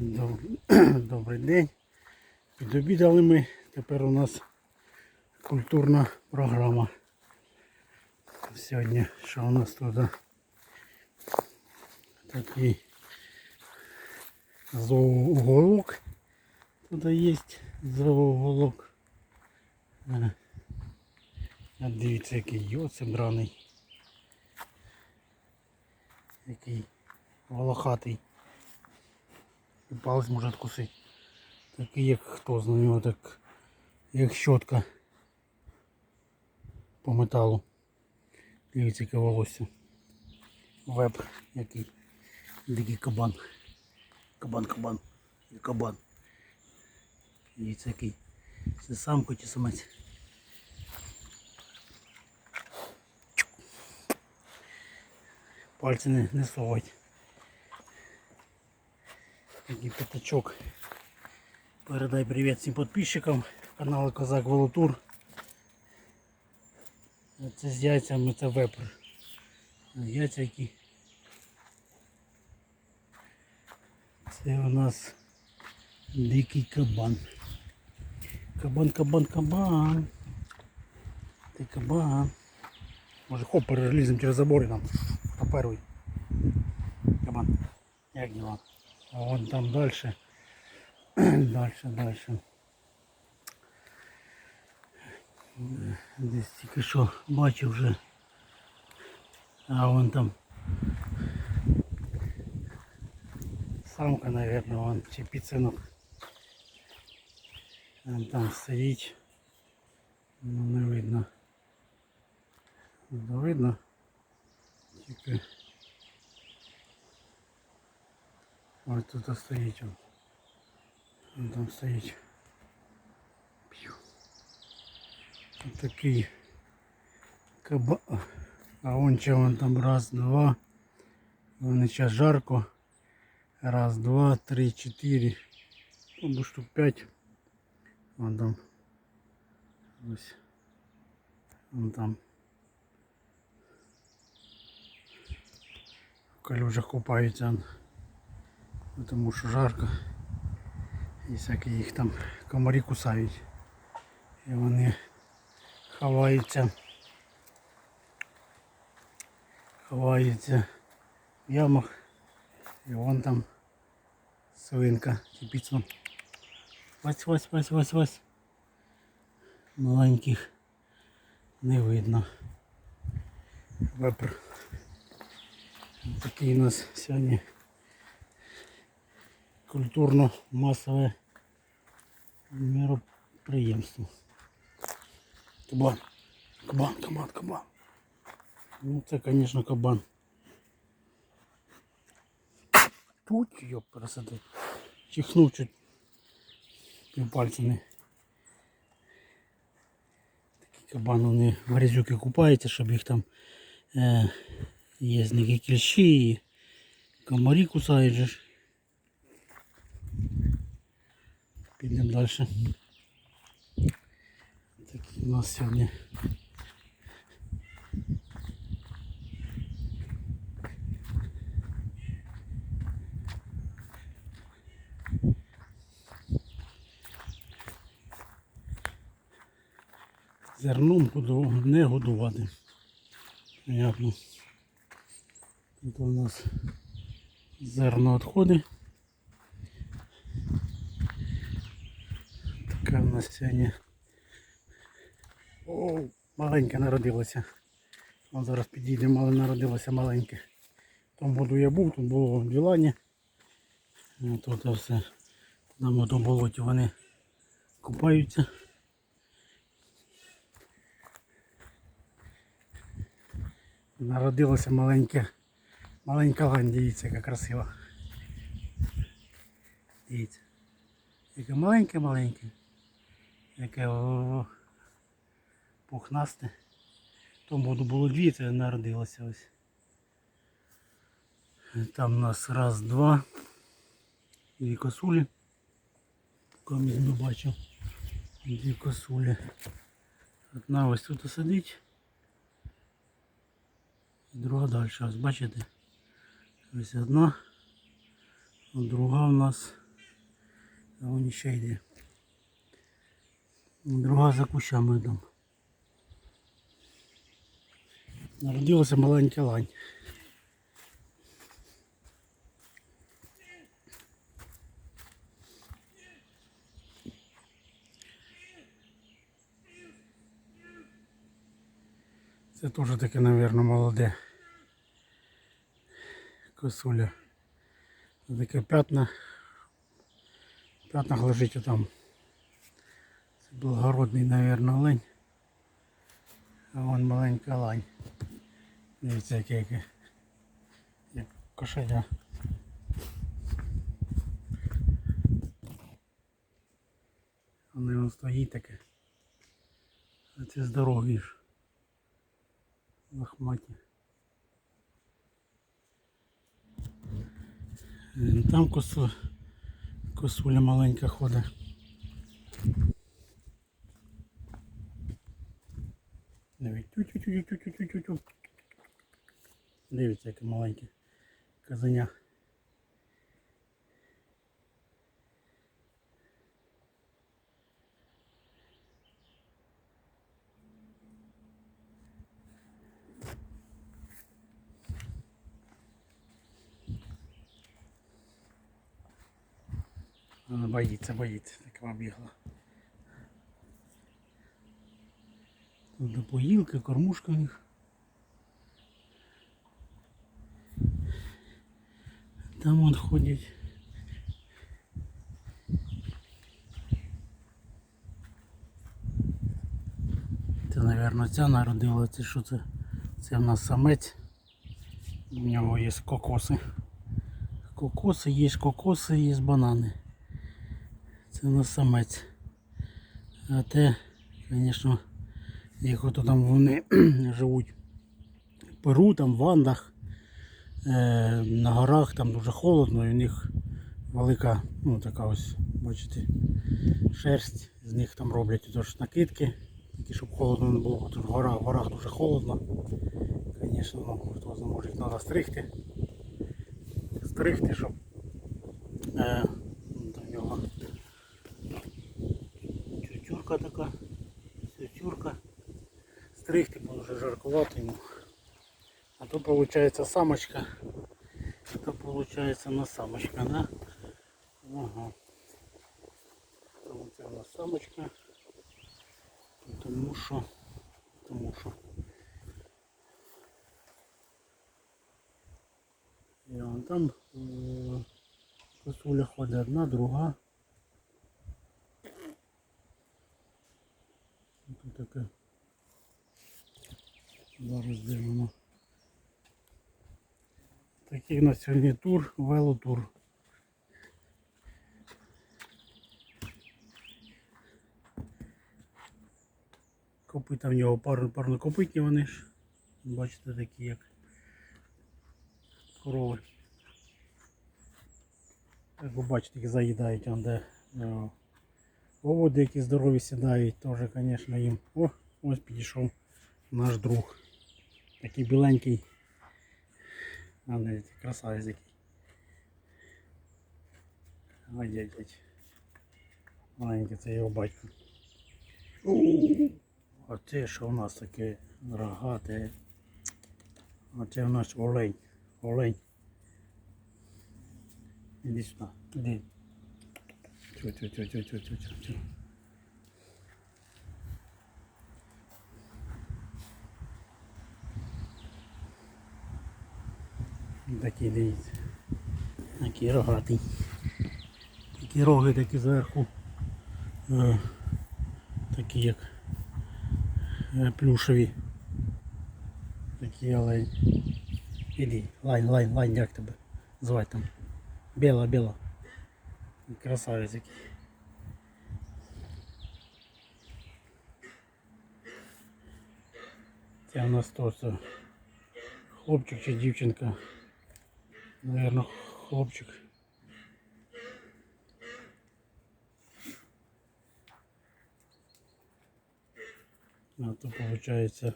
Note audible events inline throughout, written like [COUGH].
Доб- [CLEARS THROAT] Добрий день. Підобідали ми. Тепер у нас культурна програма. Сьогодні що у нас тут? Такий зооуголок. Тут є зооуголок. Е, Дивіться, який йоце драний. Який волохатий. І палець може откусити. Такий як хто знає його так як щотка по металу. Дивіться, яке волосся. Веб який. Дикий кабан. Кабан, кабан. Кабан. Дивіться який. Це самка чи самець. Пальці не, не совать. Такий пятачок. Передай привіт всім підписчикам каналу Козак Волотур. Це з яйцями це вепр. Яйця які. Це у нас дикий кабан. Кабан, кабан, кабан. Ти кабан. Може хоп, переліземо через забор і там по. Кабан. Як дела? А вон там дальше. [CLEARS THROAT] дальше, дальше. Десь тільки що бачив вже. А вон там самка, наверное, вон чи піцинок. Вон там стоїть. Ну не видно. Ну, видно. Тільки ось тут стоїть он. Он там стоїть. П'ю. Ось такий каба. А вон че вон там раз, два. Вон сейчас жарко. Раз, два, три, четыре. Ну, штук пять. Вон там. Ось. Вон там. В калюжах купаються. Тому що жарко. І всякі їх там комарі кусають. І вони ховаються. Ховаються в ямах. І вон там свинка типічно. Вась, вась, вась, вась, вась. Маленьких не видно. Вепр. Такий у нас сьогодні культурно-масове мероприємство. Кабан. Кабан, кабан, кабан. Ну це, звісно, кабан. Тут йоп красоти. Чихнув чуть півпальцями. Такі кабан вони в грязюки купаються, щоб їх там е, є зникли кліщі і комарі кусають же. Підемо далі. Такі у нас сьогодні. Зерном не годувати. Понятно. Тут у нас зерно відходи. Така в нас сьогодні. О, маленька народилася. Вон зараз підійдемо, але народилася маленьке. Там воду я був, тут було дві лані. Тут все. Там у болоті вони купаються. Народилася маленьке, маленька лань, дивіться, яка красива. Дивіться. Яке маленьке-маленьке. Яке пухнасте. Тому було дві, це народилося ось. Там у нас раз, два. Дві косулі. Поки не бачив. Дві косулі. Одна ось тут сидить. Друга далі. Ось бачите? Ось одна, друга у нас А вон ще йде. Друга за кущами там. Народилася маленька лань. Це теж таке, мабуть, молоде. Косуля. Таке п'ятна. В п'ятнах лежить отам. Благородний, мабуть, олень. А вон маленька лань. Дивіться, яке яке. Як кошеня. Вони вон стоїть таке. А це здорові ж. Лохматі. Е, Там косу, косуля маленька ходить. Дивіться, тю-тю-тю-тю-тю-тю-тю. Дивіться, яке маленьке казаня. Вона боїться, боїться, така бігла. Тут до поїлки, кормушка них. Там он ходять. Це, мабуть, ця народила, це що це? Це в нас самець. У нього є кокоси. Кокоси, є кокоси, є банани. Це у нас самець. А те, звісно, їх ото там вони [CLEARS THROAT] живуть в Перу, там в Андах, е, на горах, там дуже холодно, і у них велика, ну така ось, бачите, шерсть. З них там роблять тож накидки, такі, щоб холодно не було, тут в горах, в горах дуже холодно. Звісно, ну, хто знає, може їх треба стригти. Стригти, щоб е, до нього Чурчурка така, сючурка. Стригти жаркувати йому. А то виходить самочка. То виходить на самочка, да? Ага. Це у самочка. Тому що, тому що. І вон там е, косуля ходить одна, друга. Тут таке. Зараз дивимо. Такий на сьогодні тур, велотур. Копита в нього пар, парнокопитні вони ж. Бачите, такі як корови. Як ви бачите, їх заїдають, он де е, Оводи, які здорові сідають, теж, звісно, їм. О, ось підійшов наш друг. Такий біленький. А не красавець який. Ай, дядь, дядь. Маленький це його батько. А це що у нас таке рогате. А це у нас олень. Олень. Іди сюди. Іди. Тю, Такий дивіться. Такий рогатий. Такі роги такі зверху. Такі як е, плюшеві. Такі олень. Іди, лайн, лайн, лайн, як тебе звати там? Біла, біла. Красавець який. Це у нас то це хлопчик чи дівчинка. Наверно, хлопчик. А то получается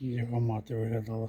його мати виглядала.